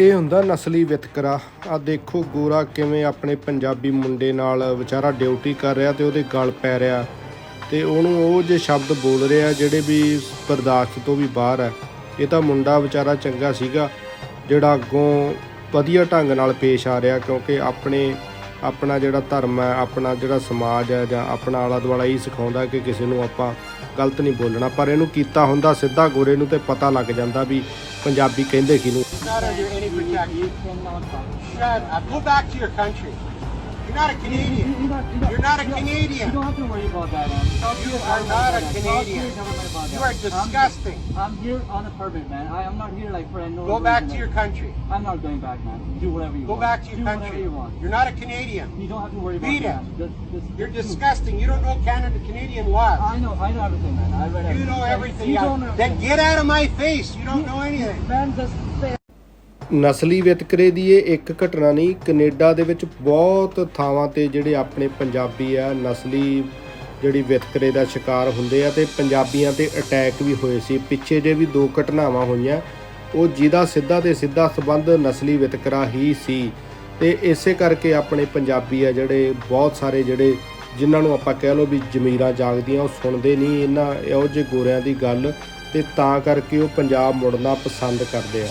ਇਹ ਹੁੰਦਾ ਨਸਲੀ ਵਿਤਕਰਾ। ਆ ਦੇਖੋ ਗੋਰਾ ਕਿਵੇਂ ਆਪਣੇ ਪੰਜਾਬੀ ਮੁੰਡੇ ਨਾਲ ਵਿਚਾਰਾ ਡਿਊਟੀ ਕਰ ਰਿਹਾ ਤੇ ਉਹਦੇ ਗਲ ਪੈ ਰਿਹਾ। ਤੇ ਉਹਨੂੰ ਉਹ ਜੇ ਸ਼ਬਦ ਬੋਲ ਰਿਹਾ ਜਿਹੜੇ ਵੀ ਬਰਦਾਸ਼ਤ ਤੋਂ ਵੀ ਬਾਹਰ ਹੈ। ਇਹ ਤਾਂ ਮੁੰਡਾ ਵਿਚਾਰਾ ਚੰਗਾ ਸੀਗਾ, ਜਿਹੜਾ ਅੱਗੋਂ ਵਧੀਆ ਢੰਗ ਨਾਲ ਪੇਸ਼ ਆ ਰਿਹਾ ਕਿਉਂਕਿ ਆਪਣੇ ਆਪਣਾ ਜਿਹੜਾ ਧਰਮ ਹੈ, ਆਪਣਾ ਜਿਹੜਾ ਸਮਾਜ ਹੈ ਜਾਂ ਆਪਣਾ ਆਲਾ ਦੁਆਲਾ ਹੀ ਸਿਖਾਉਂਦਾ ਕਿ ਕਿਸੇ ਨੂੰ ਆਪਾਂ ਗਲਤ ਨਹੀਂ ਬੋਲਣਾ ਪਰ ਇਹਨੂੰ ਕੀਤਾ ਹੁੰਦਾ ਸਿੱਧਾ ਗੋਰੇ ਨੂੰ ਤੇ ਪਤਾ ਲੱਗ ਜਾਂਦਾ ਵੀ ਪੰਜਾਬੀ ਕਹਿੰਦੇ ਕਿਹਨੂੰ not under any protection. Shut up. Go back to your country. You're not a Canadian. You don't- you don't- You're not a Canadian. You don't have to worry about that. Talk You are not a about that. Talk to Canadian. your government about You are I'm- disgusting. I'm, here on a permit, man. I am not here like for no Go back to your country. I'm not going back, man. Do whatever you Go want. Go back to your Do country. you want. You're not a Canadian. You don't have to worry about Beat that. Just, just, You're disgusting. You don't know Canada Canadian law. I know, I know everything, man. I read everything. You know everything. You don't know Then get out of my face. You don't know anything. Man, just stay ਨਸਲੀ ਵਿਤਕਰੇ ਦੀ ਇਹ ਇੱਕ ਘਟਨਾ ਨਹੀਂ, Canada ਦੇ ਵਿੱਚ ਬਹੁਤ ਥਾਵਾਂ ਤੇ ਜਿਹੜੇ ਆਪਣੇ ਪੰਜਾਬੀ ਆ, ਨਸਲੀ ਜਿਹੜੀ ਵਿਤਕਰੇ ਦਾ ਸ਼ਿਕਾਰ ਹੁੰਦੇ ਆ ਤੇ ਪੰਜਾਬੀਆਂ ਤੇ ਅਟੈਕ ਵੀ ਹੋਏ ਸੀ। ਪਿੱਛੇ ਜੇ ਵੀ ਦੋ ਘਟਨਾਵਾਂ ਹੋਈਆਂ, ਉਹ ਜਿਹਦਾ ਸਿੱਧਾ ਤੇ ਸਿੱਧਾ ਸਬੰਧ ਨਸਲੀ ਵਿਤਕਰਾ ਹੀ ਸੀ। ਤੇ ਇਸੇ ਕਰਕੇ ਆਪਣੇ ਪੰਜਾਬੀ ਆ ਜਿਹੜੇ ਬਹੁਤ ਸਾਰੇ ਜਿਹੜੇ ਜਿਨ੍ਹਾਂ ਨੂੰ ਆਪਾਂ ਕਹਿ ਲਓ ਵੀ ਜ਼ਮੀਰਾਂ ਜਾਗਦੀਆਂ, ਉਹ ਸੁਣਦੇ ਨਹੀਂ ਇਹਨਾਂ ਇਹੋ ਜਿਹੇ ਗੋਰਿਆਂ ਦੀ ਗੱਲ ਤੇ ਤਾਂ ਕਰਕੇ ਉਹ ਪੰਜਾਬ ਮੁੜਨਾ ਪਸੰਦ ਕਰਦੇ ਆ।